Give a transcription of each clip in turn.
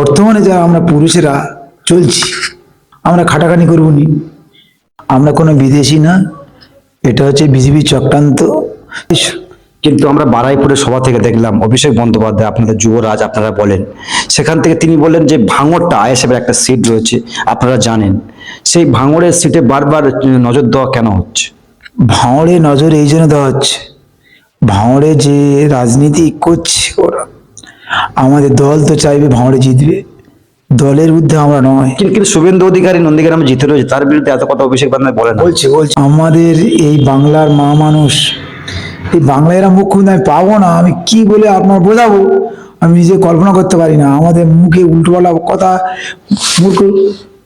বর্তমানে যা আমরা পুরুষেরা চলছি আমরা খাটাখানি করব নি আমরা কোনো বিদেশি না এটা হচ্ছে বিজেপি চক্রান্ত। কিন্তু আমরা বারাইপুরের সভা থেকে দেখলাম অভিষেক বন্দ্যোপাধ্যায় আপনাদের যুবরাজ আপনারা বলেন সেখান থেকে তিনি বললেন যে ভাঙড়টা আইএসএফের একটা সিট রয়েছে আপনারা জানেন। সেই ভাঙড়ের সিটে বারবার নজর দেওয়া কেন হচ্ছে? ভাঁড়ে নজর এই জন্য দেওয়া হচ্ছে ভাঁড়ে যে রাজনীতি করছে ওরা আমাদের দল তো চাইবে ভাঁড়ে জিতবে। দলের বিরুদ্ধে আমরা নয়। কিন্তু কিন্তু শুভেন্দু অধিকারী নন্দীগ্রামে জিতে রয়েছে তার বিরুদ্ধে এত কথা অভিষেক বন্দ্যোপাধ্যায় বলে না। বলছি বলছি। আমাদের এই বাংলার মা মানুষ এই বাংলা এরা মুখ্যমন্ত্রী আমি পাবো না আমি কি বলে আপনার বোঝাবো? আমি নিজে কল্পনা করতে পারি না। আমাদের মুখে উল্টোপাল্টা কথা মূর্খ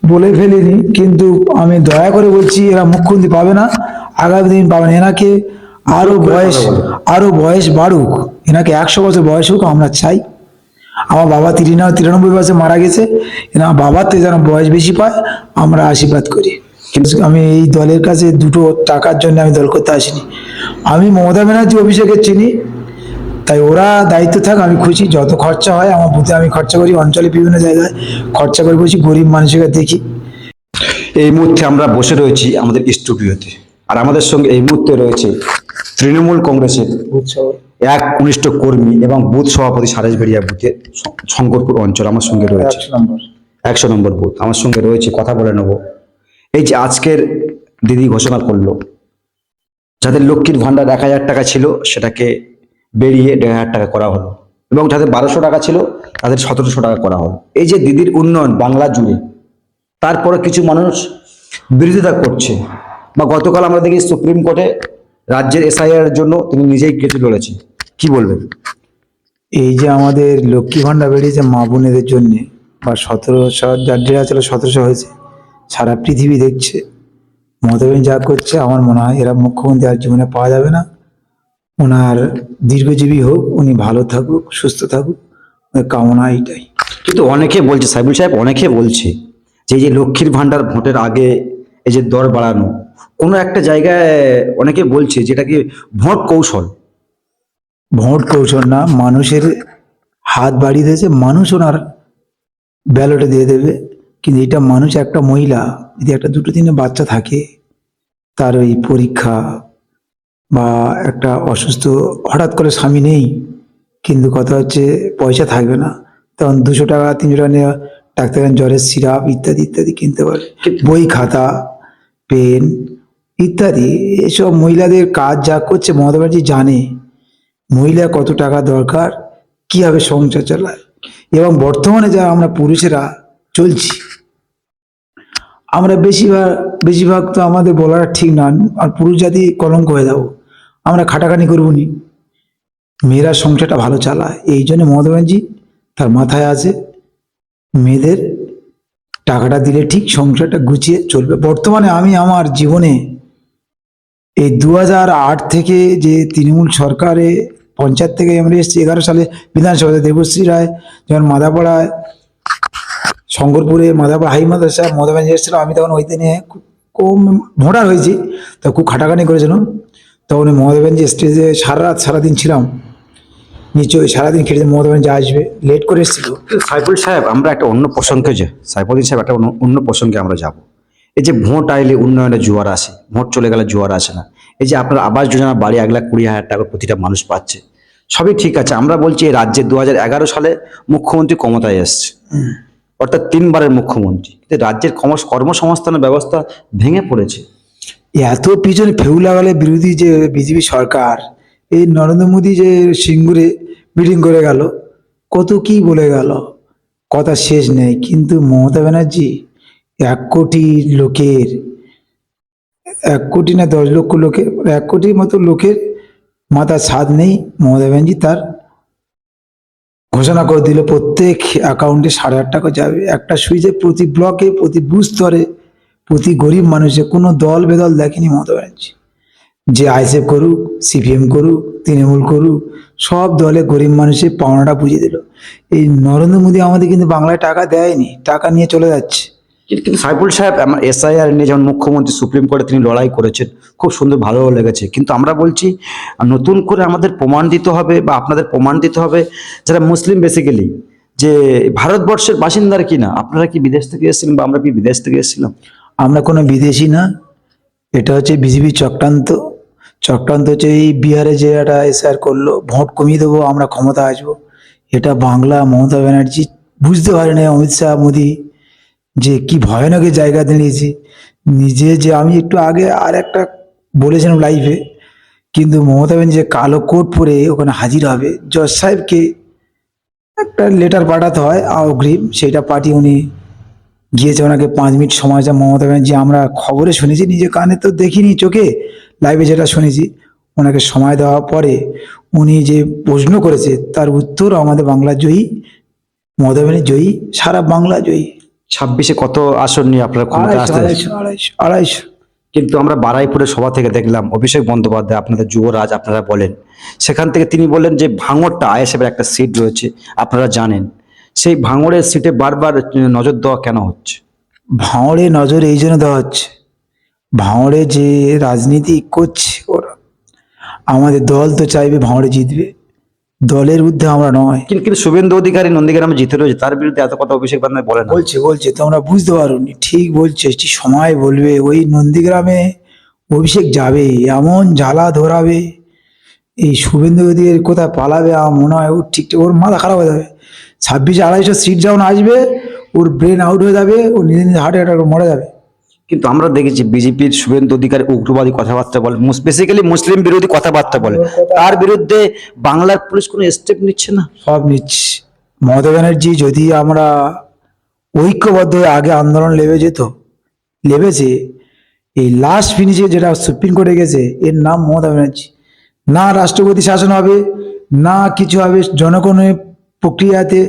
বলে ফেলিনি কিন্তু আমি দয়া করে বলছি এরা মুখ্যমন্ত্রী পাবে না আগামী দিন পাবে না। এনাকে আরও বয়স আরও বয়স বাড়ুক। এনাকে একশো বছর বয়স হোক আমরা চাই। আমার বাবা তিরিনা তিরানব্বই বয়সে মারা গেছে। আমার বাবার থেকে যেন বয়স বেশি পায় আমরা আশীর্বাদ করি। কিন্তু আমি এই দলের কাছে দুটো টাকার জন্য আমি দল করতে আসিনি। আমি মমতা ব্যানার্জি অভিষেকের চিনি তাই ওরা দায়িত্ব থাক আমি খুশি। যত খরচা হয় আমার বুথে আমি খরচা করি অঞ্চলে বিভিন্ন জায়গায় খরচা করে বসি গরিব মানুষকে দেখি। এই মুহূর্তে আমরা বসে রয়েছি আমাদের স্টুডিওতে। আর আমাদের সঙ্গে এই মুহূর্তে রয়েছে তৃণমূল কংগ্রেসের এক কনিষ্ঠ কর্মী এবং বুথ সভাপতি সারেশ বেরিয়া বুথে শঙ্করপুর অঞ্চল আমার সঙ্গে রয়েছে। একশো নম্বর বুথ আমার সঙ্গে রয়েছে কথা বলে নেব। এই যে আজকের দিদি ঘোষণা করল যাদের লক্ষ্মীর ভান্ডার এক হাজার টাকা ছিল সেটাকে বেরিয়ে দেড় হাজার টাকা করা হলো এবং যাদের বারোশো টাকা ছিল তাদের সতেরোশো টাকা করা হলো। এই যে দিদির উন্নয়ন বাংলা জুড়ে তারপরে কিছু মানুষ বিরোধিতা করছে বা গতকাল আমরা দেখি সুপ্রিম কোর্টে রাজ্যের এসআইআর জন্য তিনি নিজেই কেটে লড়েছে কি বলবেন? এই যে আমাদের লক্ষ্মী ভাণ্ডার বেরিয়েছে মা বোনেদের জন্যে বা সতেরোশো যার যেটা ছিল সতেরোশো হয়েছে সারা পৃথিবী দেখছে মমতা ব্যানার্জি যা করছে আমার মনে হয় এরা মুখ্যমন্ত্রী আর জীবনে পাওয়া যাবে না। ওনার দীর্ঘজীবী হোক উনি ভালো থাকুক সুস্থ থাকুক কামনা এইটাই। কিন্তু অনেকে বলছে সাইবুল সাহেব অনেকে বলছে যে এই যে লক্ষ্মীর ভান্ডার ভোটের আগে এই যে দর বাড়ানো কোনো একটা জায়গায় অনেকে বলছে যেটাকে ভোট কৌশল। ভোট কৌশল না মানুষের হাত বাড়িয়ে দিয়েছে মানুষ ওনার ব্যালটে দিয়ে দেবে। কিন্তু এটা মানুষ একটা মহিলা যদি একটা দুটো দিনে বাচ্চা থাকে তার ওই পরীক্ষা বা একটা অসুস্থ হঠাৎ করে স্বামী নেই কিন্তু কথা হচ্ছে পয়সা থাকবে না তখন দুশো টাকা তিনশো টাকা নিয়ে ডাক্তার জ্বরের সিরাপ ইত্যাদি ইত্যাদি কিনতে পারে। বই খাতা পেন ইত্যাদি, এসব মহিলাদের কাজ যা করছে, মমতা ব্যানার্জি জানে। মহিলা কত টাকা দরকার, কীভাবে সংসার চালায়, এবং বর্তমানে যা আমরা পুরুষেরা চলছি, আমরা বেশিরভাগ বেশিরভাগ তো আমাদের বলাটা ঠিক না, আর পুরুষ জাতি কলঙ্ক হয়ে যাব। আমরা খাটাখানি করব নি মেয়েরা সংসারটা ভালো চালায়, এই জন্য মমতা ব্যানার্জি তার মাথায় আছে, মেয়েদের টাকাটা দিলে ঠিক সংসারটা গুছিয়ে চলবে। বর্তমানে আমি আমার জীবনে এই দু থেকে যে তৃণমূল সরকারে, পঞ্চায়েত থেকে আমরা এসেছি, এগারো সালে বিধানসভাতে দেবশ্রী রায়, যখন মাদাপাড়ায়, শঙ্করপুরে মাদাপাড়া হাই মাদ্রাসা, মমতা ব্যানার্জি এসেছিল, আমি তখন ওই দিনে কম ভোটার হয়েছি, তো খুব খাটাখানি করেছিলাম তখন মমতা ব্যানার্জি স্টেজে সারা রাত, সারাদিন ছিলাম। নিচে ওই সারাদিন খেটেছে মমতা ব্যানার্জি আসবে, লেট করে এসেছিল। সাইফুল সাহেব, আমরা একটা অন্য প্রসঙ্গে যে সাইফুদ্দিন সাহেব, একটা অন্য প্রসঙ্গে আমরা যাব। এই যে ভোট আইলে উন্নয়নের জোয়ার আসে, ভোট চলে গেলে জোয়ার আসে না। এই যে আপনার আবাস যোজনা বাড়ি এক লাখ কুড়ি হাজার টাকা প্রতিটা মানুষ পাচ্ছে। সবই ঠিক আছে, আমরা বলছি এই রাজ্যে দু সালে মুখ্যমন্ত্রী ক্ষমতায় এসছে। অর্থাৎ তিনবারের মুখ্যমন্ত্রী। কিন্তু রাজ্যের কর্মসংস্থানের ব্যবস্থা ভেঙে পড়েছে। এত পিছনে ফেউ লাগালে বিরোধী যে বিজেপি সরকার, এই নরেন্দ্র মোদী যে সিঙ্গুরে মিটিং করে গেল, কত কি বলে গেল? কথা শেষ নেই। কিন্তু মমতা ব্যানার্জি এক কোটি লোকের, এক কোটি না দশ লক্ষ লোকের, এক কোটির মতো লোকের মাথা স্বাদ নেই। মমতা ব্যানার্জি তার ঘোষণা করে দিল, প্রত্যেক অ্যাকাউন্টে সাড়ে আট টাকা যাবে। একটা সুইচে প্রতি ব্লকে প্রতি বুথ স্তরে, প্রতি গরিব মানুষে কোনো দল বেদল দেখেনি মমতা ব্যানার্জি। যে আইসেফ করুক সিপিএম করুক, তৃণমূল করুক, সব দলে গরিব মানুষের পাওনাটা বুঝিয়ে দিল। এই নরেন্দ্র মোদী আমাদের কিন্তু বাংলায় টাকা দেয়নি, টাকা নিয়ে চলে যাচ্ছে। কিন্তু সাইফুল সাহেব আমার এসআইআর নিয়ে যেমন মুখ্যমন্ত্রী সুপ্রিম কোর্টে তিনি লড়াই করেছেন খুব সুন্দর ভালো লেগেছে। কিন্তু আমরা বলছি নতুন করে আমাদের প্রমাণ দিতে হবে বা আপনাদের প্রমাণ দিতে হবে যারা মুসলিম বেসিক্যালি যে যে ভারতবর্ষের বাসিন্দার কি না? আপনারা কি বিদেশ থেকে এসেছিলেন বা আমরা কি বিদেশ থেকে এসেছিলাম? আমরা কোনো বিদেশি না এটা হচ্ছে বিজেপি চক্রান্ত। চক্রান্ত হচ্ছে এই বিহারে যে একটা এসআর করল ভোট কমিয়ে দেবো আমরা ক্ষমতা আসব। এটা বাংলা মমতা ব্যানার্জি বুঝতে পারে না অমিত শাহ মোদি যে কি ভয়ানকের জায়গা দাঁড়িয়েছি নিজে যে আমি একটু আগে আর একটা বলেছিলাম লাইভে কিন্তু মমতা যে কালো কোট পরে ওখানে হাজির হবে, জজ সাহেবকে একটা লেটার পাঠাতে হয়, অগ্রিম সেইটা পাঠিয়ে উনি গিয়েছে ওনাকে পাঁচ মিনিট সময় যা মমতা ব্যানার্জি, আমরা খবরে শুনেছি, নিজে কানে তো দেখিনি, চোখে লাইভে যেটা শুনেছি, ওনাকে সময় দেওয়ার পরে উনি যে প্রশ্ন করেছে, তার উত্তর আমাদের বাংলা জয়ী, মমতা ব্যানার্জি জয়ী, সারা বাংলা জয়ী। ছাব্বিশে কত আসন নিয়ে আপনারা ক্ষমতা আসতে আড়াইশো কিন্তু আমরা বারাইপুরে সভা থেকে দেখলাম অভিষেক বন্দ্যোপাধ্যায় আপনাদের যুবরাজ আপনারা বলেন। সেখান থেকে তিনি বললেন যে ভাঙড়টা আইএসএফের একটা সিট রয়েছে আপনারা জানেন। সেই ভাঙড়ের সিটে বারবার নজর দেওয়া কেন হচ্ছে? ভাঁড়ে নজর এই জন্য দেওয়া হচ্ছে। ভাঁড়ে যে রাজনীতি করছে ওরা আমাদের দল তো চাইবে ভাঁড়ে জিতবে। দলের ঊর্ধ্বে আমরা নয়। কিন্তু কিন্তু শুভেন্দু অধিকারী নন্দীগ্রামে জিতে রয়েছে তার বিরুদ্ধে এত কথা অভিষেক বন্দ্যোপাধ্যায় বলে না। বলছে বলছে তোমরা বুঝতে পারোনি। ঠিক বলছে সময় বলবে ওই নন্দীগ্রামে অভিষেক যাবে এমন জ্বালা ধরাবে এই শুভেন্দু অধিকারী কোথায় পালাবে আমার মনে হয় ওর ঠিক ওর মাথা খারাপ হয়ে যাবে। ছাব্বিশে আড়াইশো সিট যখন আসবে ওর ব্রেন আউট হয়ে যাবে ও নিজে নিজে হার্ট অ্যাটাক মরে যাবে। কিন্তু আমরা দেখেছি বিজেপির শুভেন্দু অধিকারী উগ্রবাদী কথাবার্তা বলে বেসিক্যালি মুসলিম বিরোধী কথাবার্তা বলে। তার বিরুদ্ধে বাংলার পুলিশ কোনো স্টেপ নিচ্ছে না? সব নিচ্ছে। মমতা ব্যানার্জি যদি আমরা ঐক্যবদ্ধ হয়ে আগে আন্দোলন লেবে যেত, লেবেছে, এই লাস্ট ফিনিশে যেটা সুপ্রিম কোর্টে গেছে, এর নাম মমতা ব্যানার্জি। না রাষ্ট্রপতি শাসন হবে, না কিছু হবে, জনগণের প্রক্রিয়াতে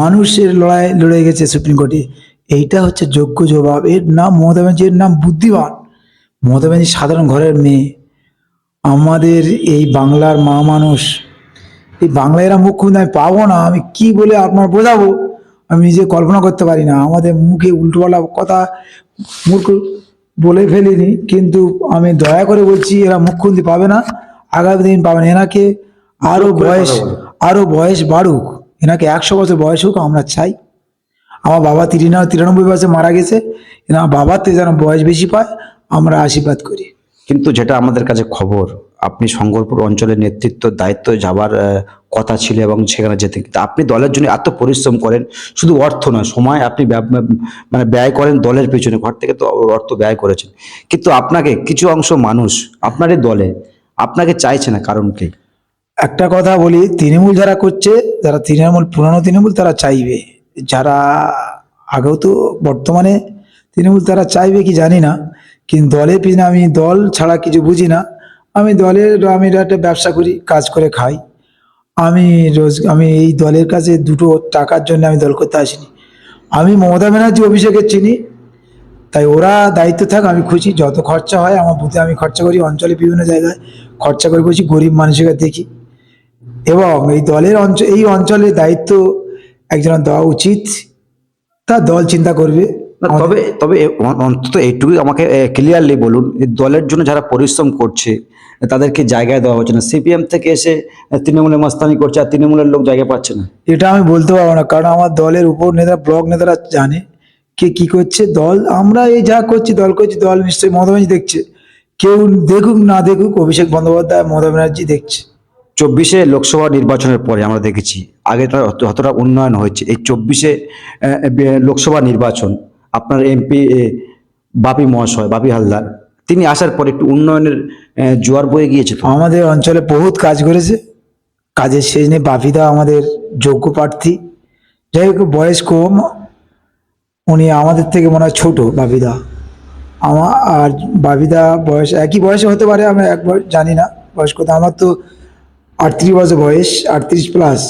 মানুষের লড়াই লড়ে গেছে সুপ্রিম কোর্টে। এইটা হচ্ছে যোগ্য জবাব। এর নাম মমতা ব্যানার্জি এর নাম বুদ্ধিমান। মমতা ব্যানার্জি সাধারণ ঘরের মেয়ে। আমাদের এই বাংলার মা মানুষ। এই বাংলা এরা মুখ্যমন্ত্রী আমি পাবো না। আমি কি বলে আপনার বোঝাবো? আমি নিজে কল্পনা করতে পারি না। আমাদের মুখে উল্টোপাল্টা কথা মূর্খ বলে ফেলিনি। কিন্তু আমি দয়া করে বলছি এরা মুখ্যমন্ত্রী পাবে না। আগামী দিন পাবে না এনাকে। আরও বয়স আরও বয়স বাড়ুক। এনাকে একশো বছর বয়স হোক আমরা চাই। আমার বাবা তিরিনা তিরানব্বই বয়সে মারা গেছে। বাবার থেকে যেন বয়স বেশি পায় আমরা আশীর্বাদ করি। কিন্তু যেটা আমাদের কাছে খবর আপনি শঙ্করপুর অঞ্চলের নেতৃত্ব দায়িত্ব যাবার কথা ছিল এবং সেখানে যেতে। কিন্তু আপনি দলের জন্য এত পরিশ্রম করেন শুধু অর্থ নয় সময় আপনি মানে ব্যয় করেন দলের পেছনে ঘর থেকে তো অর্থ ব্যয় করেছেন। কিন্তু আপনাকে কিছু অংশ মানুষ আপনারই দলে আপনাকে চাইছে না কারণ কি? একটা কথা বলি তৃণমূল যারা করছে যারা তৃণমূল পুরানো তৃণমূল তারা চাইবে। যারা আগেও তো বর্তমানে তৃণমূল তারা চাইবে কি জানি না, কিন্তু দলের পিছনে আমি দল ছাড়া কিছু বুঝি না। আমি দলের, আমি একটা ব্যবসা করি, কাজ করে খাই। আমি রোজ, আমি এই দলের কাছে দুটো টাকার জন্য আমি দল করতে আসিনি। আমি মমতা ব্যানার্জি অভিষেকের চিনি, তাই ওরা দায়িত্ব থাক, আমি খুশি। যত খরচা হয়, আমার বুথে আমি খরচা করি, অঞ্চলে বিভিন্ন জায়গায় খরচা করে বলছি গরিব মানুষের দেখি। এবং এই দলের অঞ্চল এই অঞ্চলের দায়িত্ব একজন দেওয়া উচিত তা দল চিন্তা করবে। না, তবে তবে অন্তত এইটুকুই আমাকে ক্লিয়ারলি বলুন এই দলের জন্য যারা পরিশ্রম করছে তাদেরকে জায়গায় দেওয়া হচ্ছে না। সিপিএম থেকে এসে তৃণমূলের মাস্তানি করছে আর তৃণমূলের লোক জায়গা পাচ্ছে না। এটা আমি বলতে পারব না কারণ আমার দলের উপর নেতা ব্লক নেতারা জানে কে কি করছে। দল আমরা এই যা করছি দল করছি দল নিশ্চয়ই মমতা দেখছে। কেউ দেখুক না দেখুক অভিষেক বন্দ্যোপাধ্যায় মমতা ব্যানার্জি দেখছে। চব্বিশে লোকসভা নির্বাচনের পরে আমরা দেখেছি আগেটা যত- যতটা উন্নয়ন হয়েছে। এই চব্বিশে লোকসভা নির্বাচন আপনার এমপি বাপি মহাশয়, বাপি হালদার, তিনি আসার পর একটু উন্নয়নের জোয়ার বয়ে গিয়েছে আমাদের অঞ্চলে বহুত কাজ করেছে। কাজের শেষ নেই, বাপিদা আমাদের যোগ্য প্রার্থী। যাই হোক, বয়স কম। উনি আমাদের থেকে মনে হয় ছোট, বাপিদা। আমার আর বাপিদা বয়স একই বয়সে হতে পারে, আমি একবার জানি না বয়স কত আমার তো আটত্রিশ বছর বয়স, আটত্রিশ প্লাস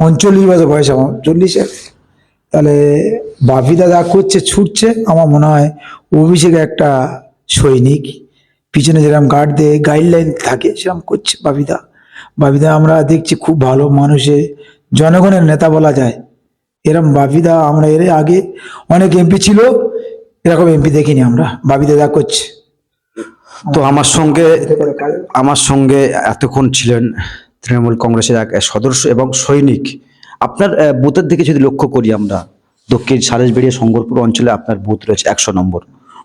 উনচল্লিশ বছর বয়স আমার, চল্লিশে তাহলে বাপিদা যা করছে, ছুটছে, আমার মনে হয় অভিষেক একটা সৈনিক। পিছনে যেরকম গার্ড দিয়ে গাইডলাইন থাকে, সেরকম করছে বাপিদা বাপিদা আমরা দেখছি খুব ভালো মানুষে জনগণের নেতা বলা যায়। এরকম বাপিদা আমরা এর আগে অনেক এমপি ছিল, এরকম এমপি দেখিনি আমরা। বাপিদা যা করছে। তো আমার সঙ্গে আমার সঙ্গে এতক্ষণ ছিলেন তৃণমূল কংগ্রেসের এক সদস্য এবং সৈনিক। আপনার বুথের দিকে যদি লক্ষ্য করি আমরা, দক্ষিণ সারেসবেড়িয়া শঙ্করপুর অঞ্চলে আপনার বুথ রয়েছে একশো নম্বর।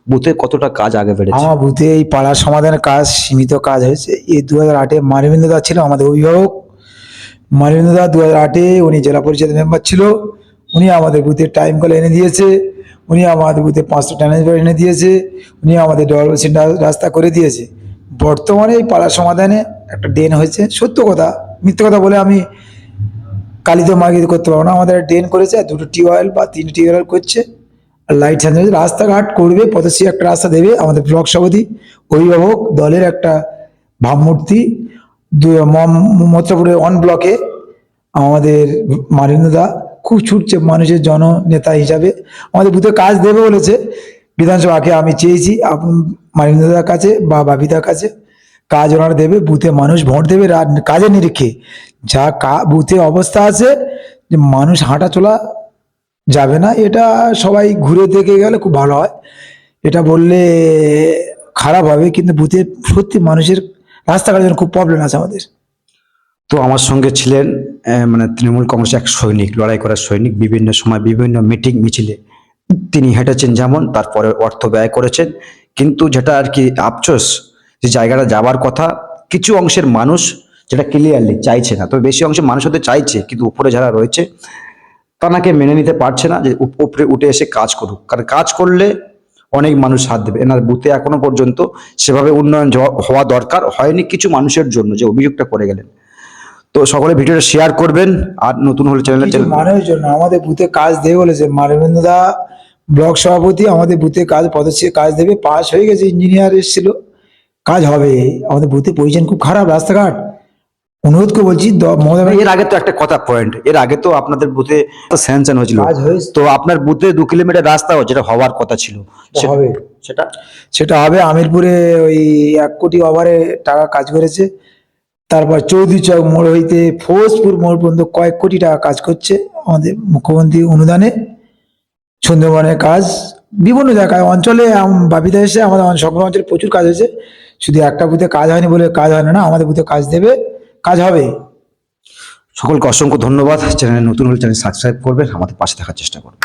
বুথে কতটা কাজ আগে বেড়েছে? আমার বুথে এই পাড়ার সমাধানের কাজ, সীমিত কাজ হয়েছে। এই দু হাজার আটে মানবেন্দ্র দা ছিল আমাদের অভিভাবক। মানবেন্দ্র দা দু হাজার আটে উনি জেলা পরিষদ মেম্বার ছিল। উনি আমাদের বুথে টাইম কল এনে দিয়েছে। উনি আমাদের বুথে পাঁচটা ট্রান্সফার এনে দিয়েছে, উনি আমাদের ডবল সিট রাস্তা করে দিয়েছে। বর্তমানে এই পাড়ার সমাধানে একটা ড্রেন হয়েছে। সত্য কথা, মিথ্যে কথা বলে আমি কালিতে মার্গিত করতে পারব না। আমাদের ড্রেন করেছে, আর দুটো টিউবওয়েল বা তিনটে টিউবওয়েল করছে। আর লাইট সাজানো রাস্তাঘাট করবে, পথশ্রী একটা রাস্তা দেবে, আমাদের ব্লক সভাপতি, অভিভাবক, দলের একটা ভাবমূর্তি। দু- ম- মথুরাপুরের অন ব্লকে আমাদের মারিন্দা খুব ছুটছে মানুষের জননেতা হিসাবে। আমাদের বুথে কাজ দেবে বলেছে। বিধানসভাকে আমি চেয়েছি মারিন্দার কাছে বা বাবিদার কাছে। কাজ ওনারা দেবে, বুথে মানুষ ভোট দেবে কাজের নিরিখে। যা কা, বুথে অবস্থা আছে, যে মানুষ হাঁটা চলা যাবে না, এটা সবাই ঘুরে দেখে গেলে খুব ভালো হয়। এটা বললে খারাপ হবে, কিন্তু বুথে সত্যি মানুষের রাস্তাঘাটের জন্য খুব প্রবলেম আছে আমাদের। তো আমার সঙ্গে ছিলেন মানে তৃণমূল কংগ্রেসের এক সৈনিক, লড়াই করার সৈনিক, বিভিন্ন সময় বিভিন্ন মিটিং, মিছিলে। তিনি হেঁটেছেন যেমন, তারপরে অর্থ ব্যয় করেছেন। কিন্তু যেটা আর কি আফসোস, যে জায়গাটা যাবার কথা, কিছু অংশের মানুষ যেটা ক্লিয়ারলি চাইছে না, তবে বেশি অংশের মানুষ হতে চাইছে, কিন্তু উপরে যারা রয়েছে তানাকে মেনে নিতে পারছে না, যে উপ- উপরে উঠে এসে কাজ করুক। কারণ কাজ করলে অনেক মানুষ হাত দেবে। এনার বুথে এখনও পর্যন্ত সেভাবে উন্নয়ন হওয়া দরকার হয়নি কিছু মানুষের জন্য, যে অভিযোগটা করে গেলেন। তো সকলে ভিডিওটা শেয়ার করবেন আর নতুন হলে চ্যানেলে কিছু মানুষের জন্য আমাদের বুথে কাজ দেবে বলেছে। মানবেন্দ্র দা ব্লক সভাপতি আমাদের বুথে কাজ পদশ্রী কাজ দেবে। পাস হয়ে গেছে ইঞ্জিনিয়ার এসেছিল। কাজ হবে। আমাদের বুথে পজিশন খুব খারাপ রাস্তাঘাট। অনুরোধ করে বলছি এর আগে তো একটা কথা পয়েন্ট এর আগে তো আপনাদের বুথে স্যাংশন হয়েছিল। কাজ হয়েছে। তো আপনার বুথে দু কিলোমিটার রাস্তা যেটা হওয়ার কথা ছিল। হবে। সেটা সেটা হবে আমিরপুরে ওই এক কোটি ওভারে টাকা কাজ করেছে। তারপর চৌধুরী চক মোড় হইতে ফোজপুর মোড় পর্যন্ত কয়েক কোটি টাকা কাজ করছে আমাদের মুখ্যমন্ত্রী অনুদানে। সুন্দরবনের কাজ বিভিন্ন জায়গায়, অঞ্চলে বাপিদা এসে আমাদের সংগ্রাম অঞ্চলে প্রচুর কাজ হয়েছে। শুধু একটা বুথে কাজ হয়নি বলে কাজ হয় না, আমাদের বুথে কাজ দেবে, কাজ হবে। সকলকে অসংখ্য ধন্যবাদ। চ্যানেলে নতুন হলে চ্যানেল সাবস্ক্রাইব করবেন, আমাদের পাশে থাকার চেষ্টা করবেন।